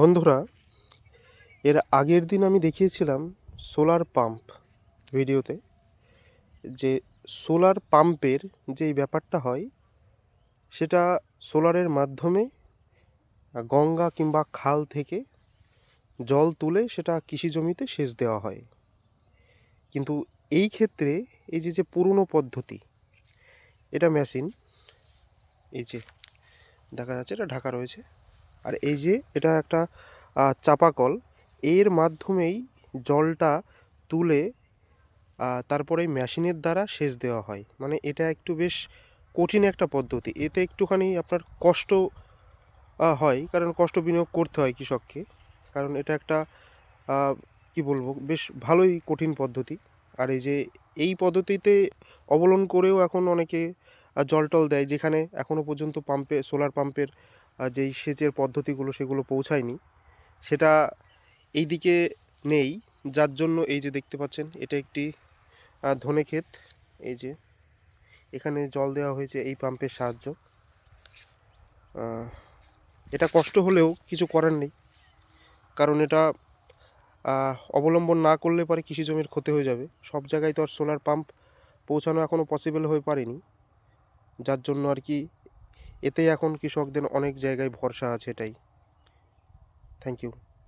বন্ধুরা, এর আগের দিন আমি দেখিয়েছিলাম সোলার পাম্প ভিডিওতে যে সোলার পাম্পের যেই ব্যাপারটা হয়, সেটা সোলারের মাধ্যমে গঙ্গা কিংবা খাল থেকে জল তুলে সেটা কৃষি জমিতে সেচ দেওয়া হয়। কিন্তু এই ক্ষেত্রে এই যে যে পুরনো পদ্ধতি, এটা মেশিন, এই যে দেখা যাচ্ছে এটা ঢাকা রয়েছে। আর এই যে এটা একটা আহ, চাপাকল এর মাধ্যমেই জলটা তুলে তারপরে মেশিনের দ্বারা সেচ দেওয়া হয়। মানে এটা একটু বেশ কঠিন একটা পদ্ধতি। এতে একটুখানি আপনার কষ্ট হয় কারণ কষ্ট বিনিয়োগ করতে হয় কৃষককে। কারণ এটা একটা কি বলব বেশ ভালোই কঠিন পদ্ধতি। আর এই যে এই পদ্ধতিতে অবলম্বন করেও এখন অনেকে জল টল দেয়, যেখানে এখনও পর্যন্ত পাম্পে, সোলার পাম্পের যেই সেচের পদ্ধতিগুলো সেগুলো পৌঁছায়নি, সেটা এই দিকে নেই, যার জন্য এই যে দেখতে পাচ্ছেন, এটা একটি ধনে ক্ষেত, এই যে এখানে জল দেওয়া হয়েছে এই পাম্পের সাহায্য। এটা কষ্ট হলেও কিছু করার নেই, কারণ এটা অবলম্বন না করলে পরে কৃষি জমির ক্ষতি হয়ে যাবে। সব জায়গায় তো আর সোলার পাম্প পৌঁছানো এখনও পসিবল হয়ে পারেনি। যার জন্য আর কি এতেই এখন কৃষকদের অনেক জায়গায় ভরসা আছে এটাই। Thank you